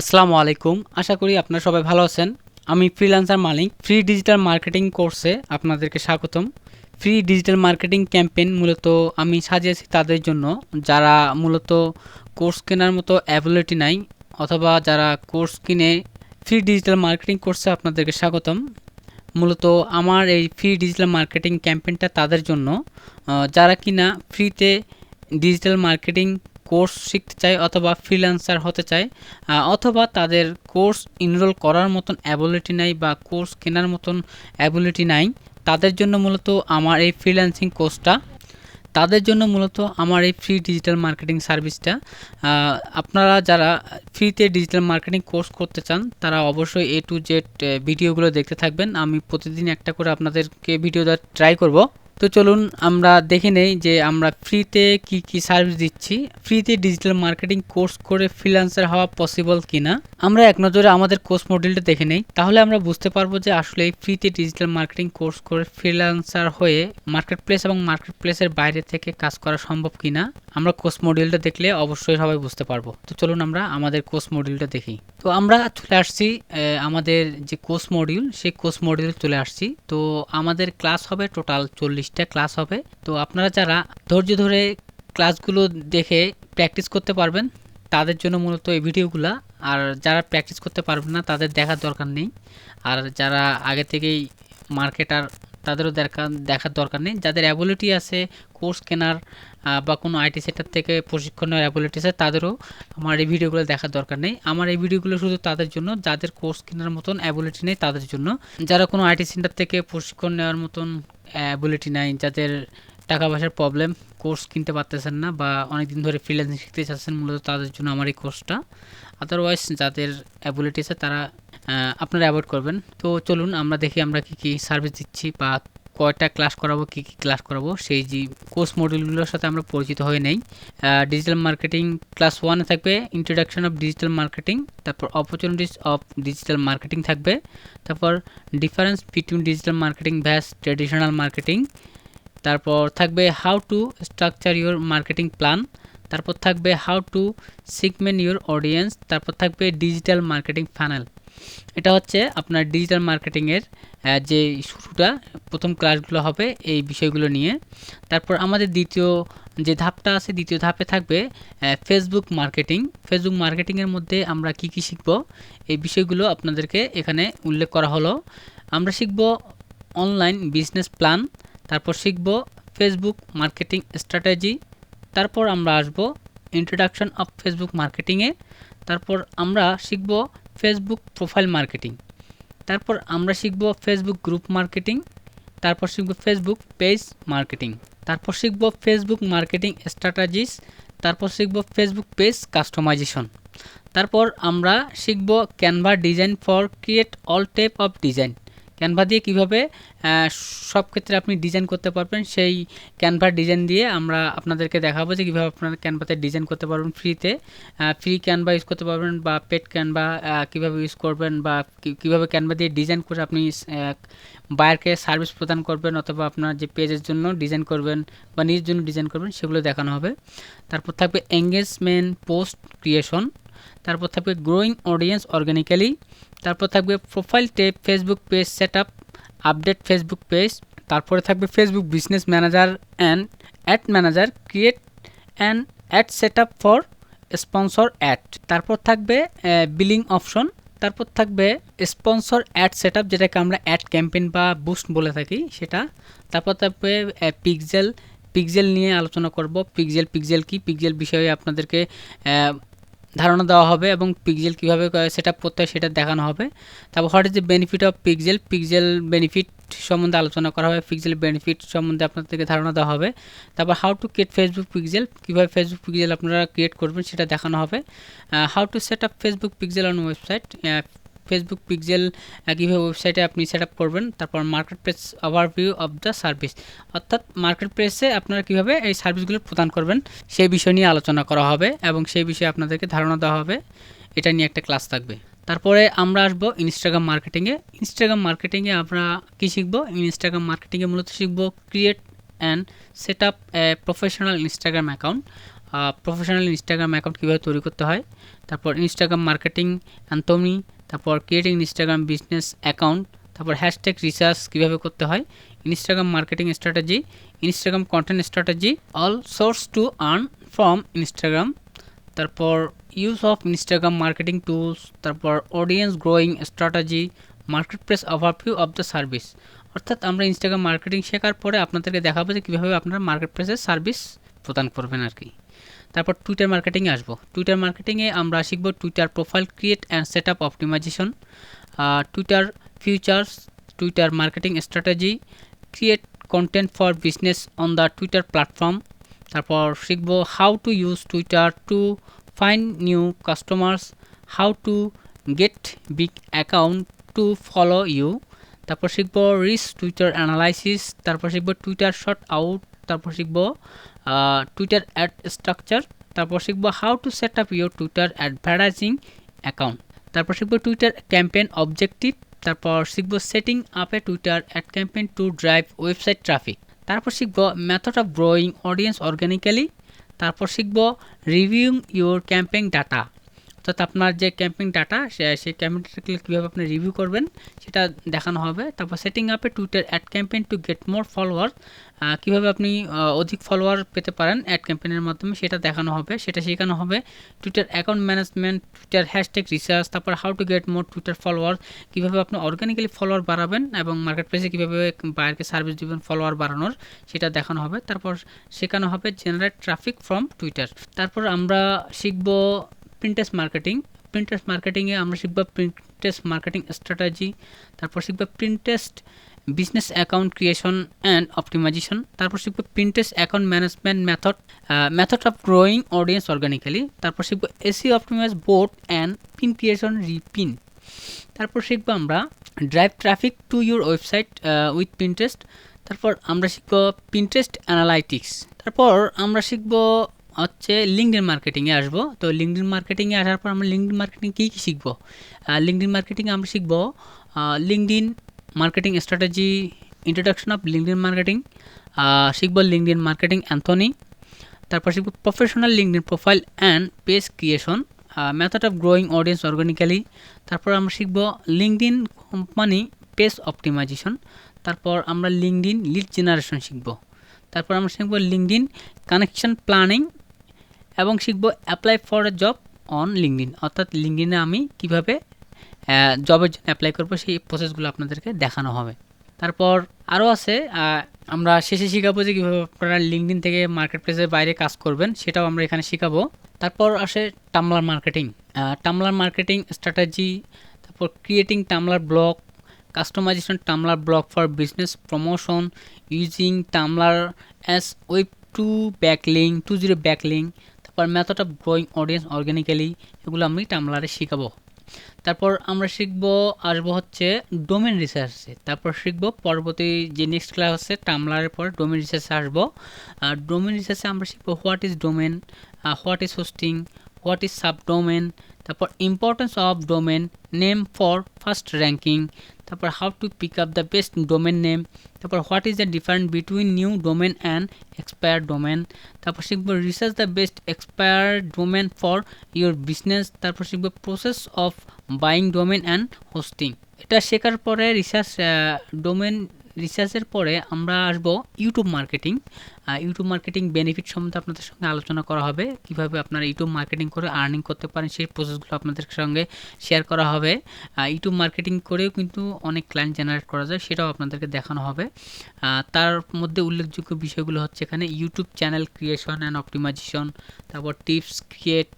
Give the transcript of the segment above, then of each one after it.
আসসালামু আলাইকুম। আশা করি আপনারা সবাই ভালো আছেন। আমি freelancer Malik free digital marketing কোর্সে আপনাদেরকে স্বাগতম। ফ্রি ডিজিটাল মার্কেটিং ক্যাম্পেইন মূলত আমি সাজিয়েছি তাদের জন্য। যারা মূলত কোর্স কেনার মতো অ্যাবিলিটি নাই, অথবা যারা কোর্স কিনে ফ্রি ডিজিটাল মার্কেটিং কোর্সে আপনাদেরকে স্বাগতম। মূলত আমার এই ফ্রি ডিজিটাল মার্কেটিং ক্যাম্পেইনটা তাদের জন্য। যারা কিনা ফ্রিতে ডিজিটাল মার্কেটিং কোর্স শিখতে চায় অথবা ফ্রিল্যান্সার হতে চায় অথবা তাদের কোর্স ইনরোল করার মতন অ্যাবিলিটি নাই বা কোর্স কেনার মতন অ্যাবিলিটি নাই, তাদের জন্য মূলত আমার এই ফ্রিল্যান্সিং কোর্সটা তাদের জন্য মূলত আমার এই ফ্রি ডিজিটাল মার্কেটিং সার্ভিসটা আপনারা যারা ফ্রিতে ডিজিটাল মার্কেটিং কোর্স করতে চান, তারা অবশ্যই এ টু জেড ভিডিওগুলো দেখতে থাকবেন। আমি প্রতিদিন একটা করে আপনাদেরকে ভিডিও দেওয়ার ট্রাই করব। তো চলুন আমরা দেখে নেই যে আমরা ফ্রিতে কি কি সার্ভিস দিচ্ছি। ফ্রিতে ডিজিটাল মার্কেটিং কোর্স করে ফ্রিলান্সার হওয়া পসিবল কিনা? আমরা এক নজরে আমাদের কোর্স মডেলটা দেখে নেই। তাহলে আমরা বুঝতে পারব যে আসলে ফ্রিতে ডিজিটাল মার্কেটিং কোর্স করে ফ্রিল্যান্সার হয়ে মার্কেট প্লেস এবং মার্কেট প্লেসের বাইরে থেকে কাজ করা সম্ভব কিনা? আমরা কোর্স মডিউলটা দেখলে অবশ্যই সবাই বুঝতে পারব। তো চলুন আমরা আমাদের কোর্স মডিউলটা দেখি। তো আমরা চলে আসছি আমাদের যে কোর্স মডিউল সেই কোর্স মডিউল চলে আসছি। তো আমাদের ক্লাস হবে টোটাল চল্লিশটা ক্লাস হবে। তো আপনারা যারা ধৈর্য ধরে ক্লাসগুলো দেখে প্র্যাকটিস করতে পারবেন, তাদের জন্য মূলত এই ভিডিওগুলো। আর যারা প্র্যাকটিস করতে পারবেন না, তাদের দেখার দরকার নেই। আর যারা আগে থেকেই মার্কেটার তাদেরও দেখা, দেখার দরকার নেই। যাদের অ্যাবিলিটি আছে কোর্স কেনার বা কোনো আইটি সেক্টর থেকে প্রশিক্ষণ নেওয়ার অ্যাবিলিটি আছে, তাদেরও আমার এই ভিডিওগুলো দেখার দরকার নেই। আমার এই ভিডিওগুলো শুধু তাদের জন্য, যাদের কোর্স কেনার মতন অ্যাবিলিটি নেই, তাদের জন্য। যারা কোনো আইটি সেন্টার থেকে প্রশিক্ষণ নেওয়ার মতন অ্যাবিলিটি নাই, যাদের টাকা পয়সার প্রবলেম কোর্স কিনতে পারতেছেন না, বা অনেক দিন ধরে ফ্রিল্যান্সিং শিখতে চাচ্ছেন, মূলত তাদের জন্য আমার এই কোর্সটা আদারওয়াইজ যাদের অ্যাবিলিটি আছে, তারা আপনারা অ্যাভয়েড করবেন। তো চলুন, আমরা দেখি আমরা কি কি সার্ভিস দিচ্ছি বা কয়টা ক্লাস করাবো, কি কি ক্লাস করাবো। সেই যে কোর্স মডিউলগুলোর সাথে আমরা পরিচিত হয়ে নেই। ডিজিটাল মার্কেটিং ক্লাস ওয়ানে থাকবে ইন্ট্রোডাকশন অফ ডিজিটাল মার্কেটিং তারপর অপরচুনিটিস অফ ডিজিটাল মার্কেটিং থাকবে, তারপর difference between digital marketing vs traditional marketing তারপর থাকবে how to structure your marketing plan তারপর থাকবে how to segment your audience তারপর থাকবে ডিজিটাল মার্কেটিং ফানেল এটা হচ্ছে আপনার ডিজিটাল মার্কেটিংয়ের যে শুরুটা, প্রথম ক্লাসগুলো হবে এই বিষয়গুলো নিয়ে। তারপর আমাদের দ্বিতীয় যে ধাপটা আছে, দ্বিতীয় ধাপে থাকবে ফেসবুক মার্কেটিং ফেসবুক মার্কেটিংয়ের মধ্যে আমরা কি কি শিখব? এই বিষয়গুলো আপনাদেরকে এখানে উল্লেখ করা হলো। আমরা শিখব অনলাইন বিজনেস প্ল্যান তারপর শিখব ফেসবুক মার্কেটিং স্ট্র্যাটেজি তারপর আমরা আসব ইন্ট্রোডাকশন অফ ফেসবুক মার্কেটিংয়ে তারপর আমরা শিখব ফেসবুক প্রোফাইল মার্কেটিং তারপর আমরা শিখব ফেসবুক গ্রুপ মার্কেটিং তারপর শিখব ফেসবুক পেজ মার্কেটিং তারপর শিখব ফেসবুক মার্কেটিং স্ট্র্যাটাজিস তারপর শিখব ফেসবুক পেজ কাস্টমাইজেশন তারপর আমরা শিখব Canva design for create all type of design Canva দিয়ে কীভাবে সব ক্ষেত্রে আপনি ডিজাইন করতে পারবেন, সেই ক্যানভার ডিজাইন দিয়ে আমরা আপনাদেরকে দেখাবো যে কীভাবে আপনারা ক্যানভাতে ডিজাইন করতে পারবেন ফ্রিতে ফ্রি ক্যানভা ইউজ করতে পারবেন বা পেড ক্যানভা কীভাবে ইউজ করবেন বা কীভাবে ক্যানভা দিয়ে ডিজাইন করে আপনি বায়ারকে সার্ভিস প্রদান করবেন অথবা আপনার যে পেজের জন্য ডিজাইন করবেন বা নিজের জন্য ডিজাইন করবেন, সেগুলো দেখানো হবে। তারপর থাকবে এঙ্গেজমেন্ট পোস্ট ক্রিয়েশন তারপর থাকবে গ্রোয়িং অডিয়েন্স অর্গানিক্যালি তারপর থাকবে profile type Facebook page set up update Facebook page তারপরে থাকবে Facebook business manager and ad manager create and ad set up for sponsor ad তারপর থাকবে বিলিং অপশন তারপর থাকবে স্পন্সর অ্যাড সেট যেটাকে আমরা অ্যাড ক্যাম্পেইন বা বুস্ট বলে থাকি সেটা। তারপর থাকবে পিকজেল পিকজেল নিয়ে আলোচনা করব। পিকজেল পিকজেল কি? পিকজেল বিষয়ে আপনাদেরকে ধারণা দেওয়া হবে এবং পিকজেল কীভাবে সেট আপ করতে হয় সেটা দেখানো হবে। তারপর what is the benefit of pixel pixel benefit সম্বন্ধে আলোচনা করা হবে। পিকজেল বেনিফিট সম্বন্ধে আপনাদেরকে ধারণা দেওয়া হবে। তারপর how to create Facebook pixel কীভাবে ফেসবুক পিকজেল আপনারা ক্রিয়েট করবেন সেটা দেখানো হবে। How to set up Facebook pixel on website Facebook pixel কীভাবে ওয়েবসাইটে আপনি সেট আপ করবেন, তারপর marketplace overview of the service অর্থাৎ মার্কেট প্লেসে আপনারা কীভাবে এই সার্ভিসগুলো প্রদান করবেন, সেই বিষয় নিয়ে আলোচনা করা হবে এবং সেই বিষয়ে আপনাদেরকে ধারণা দেওয়া হবে। এটা নিয়ে একটা ক্লাস থাকবে। তারপরে আমরা আসব ইনস্টাগ্রাম মার্কেটিংয়ে ইনস্টাগ্রাম মার্কেটিংয়ে আমরা কী শিখব? ইনস্টাগ্রাম মার্কেটিংয়ে মূলত শিখব create and set up professional Instagram account professional Instagram account কীভাবে তৈরি করতে হয়? তারপর ইনস্টাগ্রাম মার্কেটিং অ্যান্থমি তারপর ক্রিয়েটিং ইনস্টাগ্রাম বিজনেস অ্যাকাউন্ট তারপর হ্যাশট্যাগ রিসার্চ কীভাবে করতে হয় Instagram marketing strategy Instagram content strategy all source to earn from Instagram তারপর use of Instagram marketing tools তারপর audience growing strategy marketplace overview of the service অর্থাৎ আমরা Instagram marketing শেখার পরে আপনাদেরকে দেখাবো যে কীভাবে আপনারা মার্কেট প্লেসের সার্ভিস প্রদান করবেন আর কি। তারপর টুইটার মার্কেটিংয়ে আসব। টুইটার মার্কেটিংয়ে আমরা শিখব Twitter profile create and set up optimisation Twitter features Twitter marketing strategy create content for business on the Twitter platform তারপর শিখব how to use Twitter to find new customers how to get big account to follow you তারপর শিখব রিস Twitter analysis তারপর শিখব Twitter short out তারপর শিখব Twitter add structure তারপর শিখব how to set up your Twitter advertising account তারপর শিখব টুইটার ক্যাম্পেন অবজেক্টিভ তারপর শিখব setting up a Twitter ad campaign to drive website traffic তারপর শিখব method of growing audience organically তারপর শিখব রিভিউং ইউর ক্যাম্পেইন ডাটা অর্থাৎ আপনার যে ক্যাম্পিং ডাটা সেই ক্যাম্পিং ডাটাগুলো কীভাবে আপনি রিভিউ করবেন, সেটা দেখানো হবে। তারপর সেটিং আপে Twitter ad campaign to get more follower কীভাবে আপনি অধিক ফলোয়ার পেতে পারেন অ্যাড ক্যাম্পেইনের মাধ্যমে, সেটা দেখানো হবে, সেটা শেখানো হবে। Twitter account management Twitter hashtag research তারপর how to get more Twitter follower কীভাবে আপনি অর্গানিক্যালি ফলোয়ার বাড়াবেন এবং মার্কেট প্লেসে কীভাবে বাইরকে সার্ভিস দিবেন ফলোয়ার বাড়ানোর, সেটা দেখানো হবে। তারপর শেখানো হবে জেনারেট ট্রাফিক ফ্রম টুইটার তারপর আমরা শিখব প্রিন্টেস মার্কেটিং প্রিন্টেস মার্কেটিংয়ে আমরা শিখব প্রিন্টেস মার্কেটিং স্ট্র্যাটেজি তারপর শিখব Pinterest business account creation and optimisation তারপর শিখব Pinterest account management method method of growing audience organically তারপর শিখব SEO optimise board and pin creation repin তারপর শিখব আমরা drive traffic to your website with Pinterest তারপর আমরা শিখব প্রিন্টেস্ট অ্যানালাইটিক্স তারপর আমরা শিখব হচ্ছে লিঙ্কডিন মার্কেটিংয়ে আসব। তো লিঙ্কডিন মার্কেটিংয়ে আসার পর আমরা লিঙ্কডিন মার্কেটিং কী কী শিখব? লিঙ্কডিন মার্কেটিংয়ে আমরা শিখব LinkedIn marketing strategy introduction of LinkedIn marketing শিখব লিঙ্কডিন মার্কেটিং অ্যান্থনি তারপর শিখব professional LinkedIn profile and page creation method of growing audience organically তারপর আমরা শিখব লিঙ্কডিন কোম্পানি পেজ অপটিমাইজেশন তারপর আমরা লিঙ্কডিন লিড জেনারেশন শিখব, তারপর আমরা শিখব লিঙ্কডিন কানেকশন প্ল্যানিং এবং শিখব apply for a job on LinkedIn অর্থাৎ লিঙ্কডিনে আমি কীভাবে জবের জন্য অ্যাপ্লাই করব সেই প্রসেসগুলো আপনাদেরকে দেখানো হবে। তারপর আরও আছে আমরা শেষে শেখাবো যে কীভাবে আপনারা লিঙ্কডিন থেকে মার্কেট প্লেসের বাইরে কাজ করবেন, সেটাও আমরা এখানে শেখাবো। তারপর আসে Tumblr marketing Tumblr marketing strategy তারপর creating Tumblr blog customisation Tumblr blog for business promotion using Tumblr as web two backlink to zero backlink তারপর method of growing audience organically এগুলো আমি টামলারে শেখাবো। তারপর আমরা শিখব, আসব হচ্ছে ডোমেন রিসার্চে তারপর শিখব পরবর্তী যে নেক্সট ক্লাস আছে টামলারের পর ডোমেন রিসার্চে আসব। আর ডোমেন রিসার্চে আমরা শিখব what is domain what is hosting what is subdomain তারপর importance of domain name for first ranking তারপর how to pick up the best domain name তারপর what is the different between new domain and expire domain তারপর শিখব research the best expire domain for your business তারপর শিখব process of buying domain and hosting এটা শেখার পরে research domain রিসার্চের পরে আমরা আসব YouTube marketing YouTube marketing benefit সম্বন্ধে আপনাদের সঙ্গে আলোচনা করা হবে। কীভাবে আপনারা ইউটিউব মার্কেটিং করে আর্নিং করতে পারেন, সেই প্রসেসগুলো আপনাদের সঙ্গে শেয়ার করা হবে। ইউটিউব মার্কেটিং করেও কিন্তু অনেক ক্লায়েন্ট জেনারেট করা যায়, সেটাও আপনাদেরকে দেখানো হবে। তার মধ্যে উল্লেখযোগ্য বিষয়গুলো হচ্ছে এখানে YouTube channel creation and optimisation তারপর tips create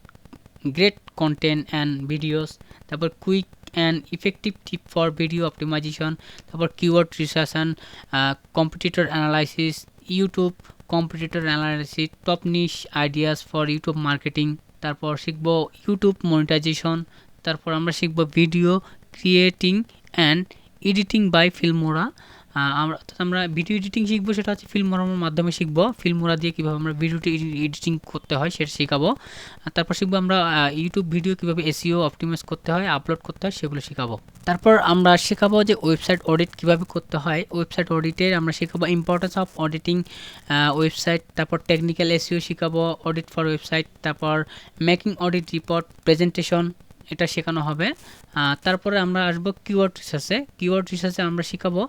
great content and videos তারপর quick and effective tip for video optimisation তারপর research and competitor analysis YouTube competitor analysis top niche ideas for YouTube marketing তারপর শিখব YouTube monetization তারপর আমরা শিখব video creating and editing by Filmora আমরা অর্থাৎ আমরা ভিডিও এডিটিং শিখব, সেটা হচ্ছে ফিল্ম ফিল্মোরার মাধ্যমে শিখব। ফিল্ম ফিল্মোরা দিয়ে কীভাবে আমরা ভিডিওটি এডিটিং করতে হয় সেটা শেখাবো। তারপর শিখব আমরা ইউটিউব ভিডিও কীভাবে এসিও অপটিমাইজ করতে হয় আপলোড করতে হয়, সেগুলো শেখাবো। তারপর আমরা শেখাবো যে ওয়েবসাইট অডিট কীভাবে করতে হয়। ওয়েবসাইট অডিটের আমরা শেখাবো ইম্পর্টেন্স অফ অডিটিং ওয়েবসাইট তারপর টেকনিক্যাল এসিও শেখাবো অডিট ফর ওয়েবসাইট তারপর মেকিং অডিট রিপোর্ট প্রেজেন্টেশন এটা শেখানো হবে। তারপরে আমরা আসব কিওয়ার্ড রিসার্চে কিওয়ার্ড রিসার্চে আমরা শেখাবো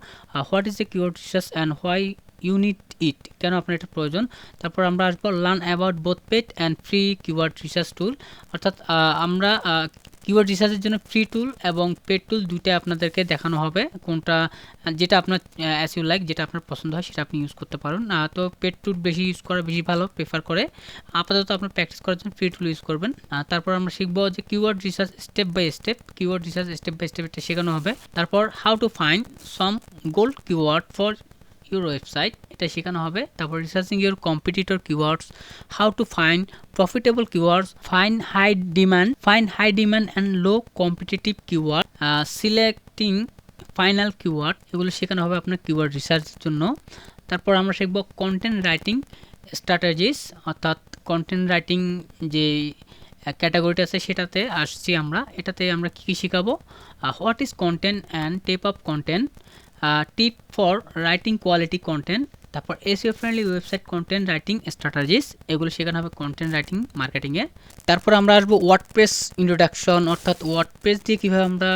what is a keyword research and why you need it কেন আপনার এটা প্রয়োজন? তারপর আমরা আসব learn about both paid and free keyword research tool অর্থাৎ আমরা কিওয়ার্ড রিসার্চের জন্য ফ্রি টুল এবং পেড টুল দুইটা আপনাদেরকে দেখানো হবে। কোনটা যেটা আপনার অ্যাস ইউ লাইক যেটা আপনার পছন্দ হয় সেটা আপনি ইউজ করতে পারেন। আহ, তো পেড টুল বেশি ইউজ করা বেশি ভালো প্রেফার করে। আপাতত আপনার প্র্যাকটিস করার জন্য ফ্রি টুল ইউজ করবেন। তারপর আমরা শিখব যে keyword research step by step keyword research step by step এটা শেখানো হবে। তারপর how to find some gold keyword for your website এটা শেখানো হবে। তারপর researching your competitor keywords how to find profitable keywords find high demand find high demand and low competitive keyword selecting final keyword এগুলো শেখানো হবে আপনার keyword রিসার্চের জন্য। তারপর আমরা শিখব কন্টেন্ট রাইটিং স্ট্র্যাটেজিস অর্থাৎ কন্টেন্ট রাইটিং যে ক্যাটাগরিটা আছে সেটাতে আসছি আমরা। এটাতে আমরা কী কী শেখাবো? What is content and type of content tip for writing quality content তারপর SEO friendly website content writing strategies এগুলো শেখানো হবে কন্টেন্ট রাইটিং মার্কেটিংয়ে তারপর আমরা আসব ওয়ার্ডপ্রেস ইন্ট্রোডাকশন অর্থাৎ ওয়ার্ডপ্রেস দিয়ে কীভাবে আমরা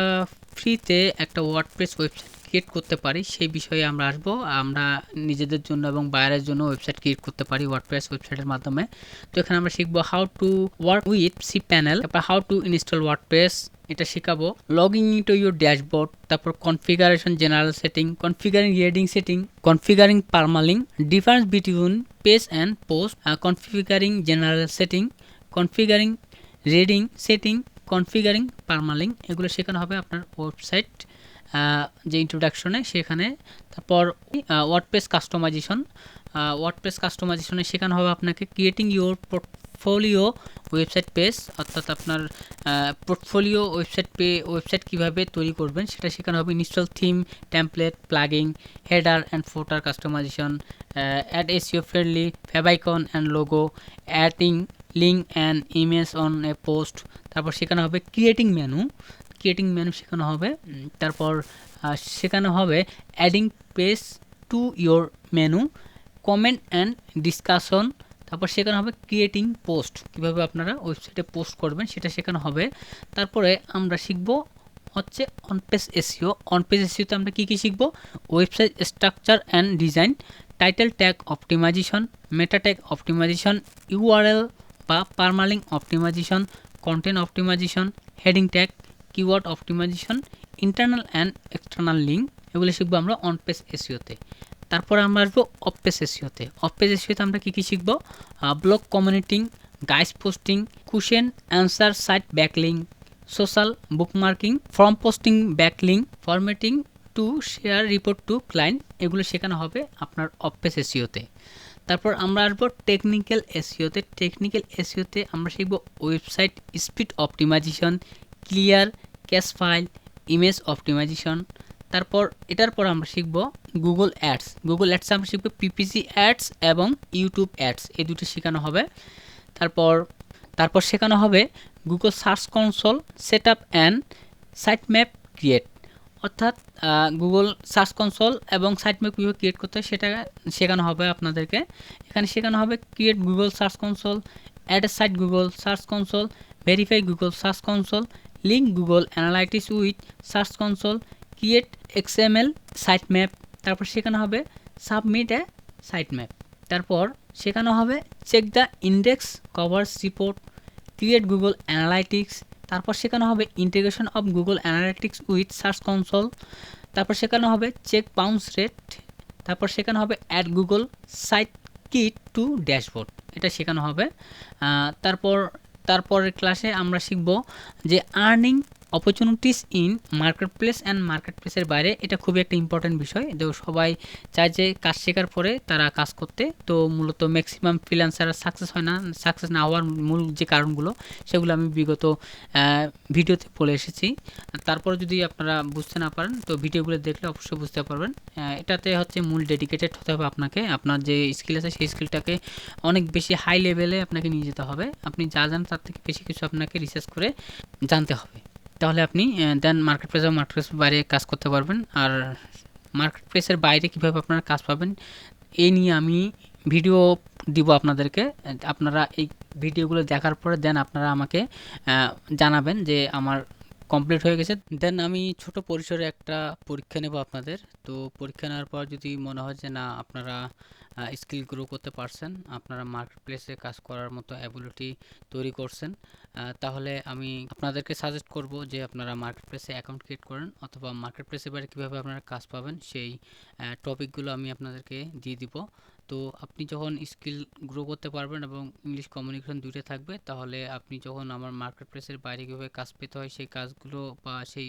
ফ্রিতে একটা ওয়ার্ডপ্রেস ওয়েবসাইট ক্রিয়েট করতে পারি, সেই বিষয়ে আমরা আসব। আমরা নিজেদের জন্য এবং বাইরের জন্য ওয়েবসাইট ক্রিয়েট করতে পারি ওয়ার্ডপ্রেস ওয়েবসাইটের মাধ্যমে। তো এখানে আমরা শিখব how to work with cPanel তারপর হাউ টু ইনস্টল ওয়ার্ডপ্রেস এটা শেখাবো। Log in to your dashboard তারপর configuration general setting configuring reading setting configuring permalink difference between page and post configuring general setting configuring reading setting configuring permalink এগুলো শেখানো হবে আপনার website যে ইন্ট্রোডাকশনে সেখানে তারপর ওয়ার্ডপ্রেস কাস্টমাইজেশন ওয়ার্ডপ্রেস কাস্টমাইজেশনে শেখানো হবে আপনাকে creating your portfolio website page অর্থাৎ আপনার পোর্টফোলিও ওয়েবসাইট পে ওয়েবসাইট কীভাবে তৈরি করবেন সেটা শেখানো হবে। Install theme template plugin header and footer customization add SEO friendly favicon and logo adding link and image on a post তারপর শেখানো হবে ক্রিয়েটিং মেনু ক্রিয়েটিং মেনু শেখানো হবে। তারপর শেখানো হবে adding page to your menu comment and discussion তারপর শেখানো হবে ক্রিয়েটিং পোস্ট কীভাবে আপনারা ওয়েবসাইটে পোস্ট করবেন সেটা শেখানো হবে। তারপরে আমরা শিখব হচ্ছে অনপেজ এসিও অনপেজ এসিওতে আমরা কী কী শিখব? Website structure and design title tag optimization meta tag optimization URL বা permalink optimization content optimization heading tag keyword optimization internal and external link এগুলো শিখব আমরা অন পেজ এসিওতে তারপর আমরা আসব অফ পেজ এসিওতে অফ পেজ এসিওতে আমরা কী কী শিখব? Blog commenting guest posting question answer site backlink social bookmarking forum posting backlink formatting to share report to client এগুলো শেখানো হবে আপনার অফ পেজ এসিওতে তারপর আমরা আসব টেকনিক্যাল এসিওতে টেকনিক্যাল এসিওতে আমরা শিখব website speed optimization clear cache file, image optimization, তারপর এটার পর আমরা শিখব গুগল অ্যাডস। গুগল অ্যাডস আমরা শিখব পিপিসি অ্যাডস এবং ইউটিউব অ্যাডস, এই দুটো শেখানো হবে। তারপর তারপর শেখানো হবে Google search console set up and site map create. অর্থাৎ গুগল সার্চ কনসোল এবং সাইট ম্যাপ কীভাবে ক্রিয়েট করতে হয় সেটা শেখানো হবে আপনাদেরকে। এখানে শেখানো হবে create Google search console, add site Google search console, verify Google search console link Google analytics with search console create XML site map তারপর সেখানে হবে সাবমিট এ সাইট ম্যাপ তারপর সেখানে হবে check the index coverage report create Google analytics তারপর শেখানো হবে integration of Google analytics with search console তারপর শেখানো হবে চেক বাউন্স রেট তারপর সেখানে হবে add Google site kit to dashboard এটা শেখানো হবে। তারপর তারপরের ক্লাসে আমরা শিখব যে earning opportunities in marketplace and market প্লেসের বাইরে এটা খুবই একটা ইম্পর্টেন্ট বিষয়। তো সবাই চায় যে কাজ শেখার পরে তারা কাজ করতে। তো মূলত ম্যাক্সিমাম ফ্রিল্যান্সাররা সাকসেস হয় না। সাকসেস না হওয়ার মূল যে কারণগুলো, সেগুলো আমি বিগত ভিডিওতে বলে এসেছি। তারপরে যদি আপনারা বুঝতে না পারেন, তো ভিডিওগুলো দেখলে অবশ্যই বুঝতে পারবেন। এটাতে হচ্ছে মূল ডেডিকেটেড হতে হবে আপনাকে। আপনার যে স্কিল আছে, সেই স্কিলটাকে অনেক বেশি হাই লেভেলে আপনাকে নিয়ে যেতে হবে। আপনি যা জানেন তার থেকে বেশি কিছু আপনাকে রিসার্চ করে জানতে হবে। তাহলে আপনি দেন মার্কেট প্লেস মার্কেট প্লেসের বাইরে কাজ করতে পারবেন। আর মার্কেট প্লেসের বাইরে কীভাবে আপনারা কাজ পাবেন এই নিয়ে আমি ভিডিও দিব আপনাদেরকে। আপনারা এই ভিডিওগুলো দেখার পরে দেন আপনারা আমাকে জানাবেন যে আমার কমপ্লিট হয়ে গেছে। দেন আমি ছোট পরিসরে একটা পরীক্ষা নেব আপনাদের। তো পরীক্ষা নেওয়ার পর যদি মনে হয় যে না, আপনারা স্কিল গ্রো করতে পারছেন, আপনারা মার্কেট প্লেসে কাজ করার মতো অ্যাবিলিটি তৈরি করছেন তাহলে আমি আপনাদেরকে সাজেস্ট করব যে আপনারা মার্কেট প্লেসে অ্যাকাউন্ট ক্রিয়েট করেন অথবা মার্কেট প্লেসের বাইরে কীভাবে আপনারা কাজ পাবেন, সেই টপিকগুলো আমি আপনাদেরকে দিয়ে দিব। তো আপনি যখন স্কিল গ্রো করতে পারবেন এবং ইংলিশ কমিউনিকেশন দুইটা থাকবে, তাহলে আপনি যখন আমার মার্কেট প্লেসের বাইরে কীভাবে কাজ পেতে হয়, সেই কাজগুলো বা সেই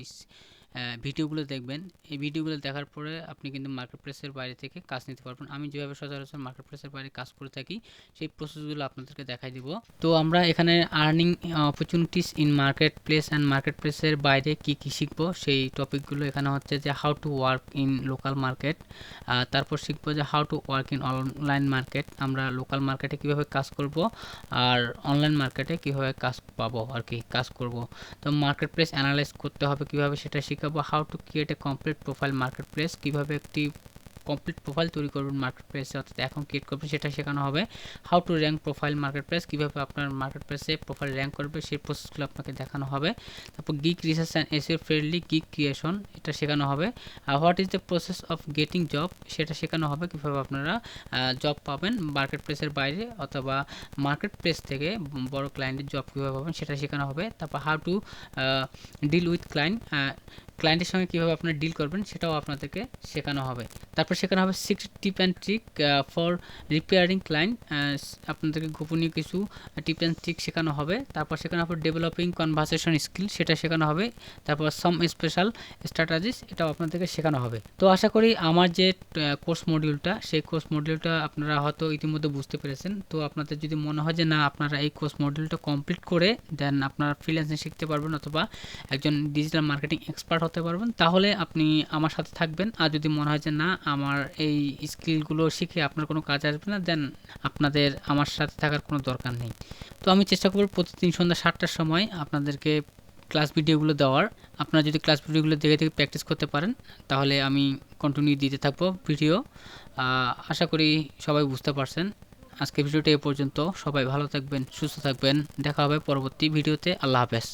ভিডিওগুলো দেখবেন। এই ভিডিওগুলো দেখার পরে আপনি কিন্তু মার্কেট প্লেসের বাইরে থেকে কাজ নিতে পারবেন। আমি যেভাবে সচরাচর মার্কেট প্লেসের বাইরে কাজ করে থাকি, সেই প্রসেসগুলো আপনাদেরকে দেখাই দিব। তো আমরা এখানে earning opportunities in marketplace and market প্লেসের বাইরে কি কি শিখব, সেই টপিকগুলো এখানে হচ্ছে যে how to work in local market তারপর শিখব যে how to work in online market আমরা লোকাল মার্কেটে কীভাবে কাজ করব আর অনলাইন মার্কেটে কীভাবে কাজ পাবো আর কি, কাজ করব। তো মার্কেট প্লেস অ্যানালাইজ করতে হবে কীভাবে সেটা শেখাবো how to create a complete profile marketplace কীভাবে একটি কমপ্লিট প্রোফাইল তৈরি করবেন মার্কেট প্লেসে অর্থাৎ এখন ক্রিয়েট করবেন, সেটা শেখানো হবে। How to rank profile marketplace কীভাবে আপনার মার্কেট প্লেসে প্রোফাইল র্যাঙ্ক করবে, সেই প্রসেসগুলো আপনাকে দেখানো হবে। তারপর gig research and SEO friendly gig creation এটা শেখানো হবে। আর what is the process of getting job সেটা শেখানো হবে, কীভাবে আপনারা জব পাবেন মার্কেট প্লেসের বাইরে, অথবা মার্কেট প্লেস থেকে বড় ক্লায়েন্টের জব কীভাবে পাবেন, সেটা শেখানো হবে। তারপর how to deal with client ক্লায়েন্টের সঙ্গে কীভাবে আপনারা ডিল করবেন সেটাও আপনাদেরকে শেখানো হবে। তারপর শেখানো হবে six tip and trick for repairing client আপনাদেরকে গোপনীয় কিছু টিপ অ্যান্ড ট্রিক শেখানো হবে। তারপর শেখানো হবে ডেভেলপিং কনভারসেশন স্কিল সেটা শেখানো হবে। তারপর সাম স্পেশাল স্ট্র্যাটাজিস এটাও আপনাদেরকে শেখানো হবে। তো আশা করি আমার যে কোর্স মডিউলটা সেই কোর্স মডিউলটা আপনারা হয়তো ইতিমধ্যে বুঝতে পেরেছেন। তো আপনাদের যদি মনে হয় যে না, আপনারা এই কোর্স মডিউলটা কমপ্লিট করে দেন আপনারা ফ্রিল্যান্সিং শিখতে পারবেন অথবা একজন ডিজিটাল মার্কেটিং এক্সপার্ট হতে পারবেন, তাহলে আপনি আমার সাথে থাকবেন। আর যদি মনে হয় যে না, আমার এই স্কিলগুলো শিখে আপনার কোনো কাজ আসবে না দেন আপনাদের, আমার সাথে থাকার কোনো দরকার নেই। তো আমি চেষ্টা করব প্রতিদিন সন্ধ্যা সাতটার সময় আপনাদেরকে ক্লাস ভিডিওগুলো দেওয়ার। আপনারা যদি ক্লাস ভিডিওগুলো দেখে দেখে প্র্যাকটিস করতে পারেন, তাহলে আমি কন্টিনিউ দিতে থাকব ভিডিও আশা করি সবাই বুঝতে পারছেন। আজকে ভিডিওটা এ পর্যন্ত। সবাই ভালো থাকবেন, সুস্থ থাকবেন। দেখা হবে পরবর্তী ভিডিওতে আল্লাহ হাফেজ।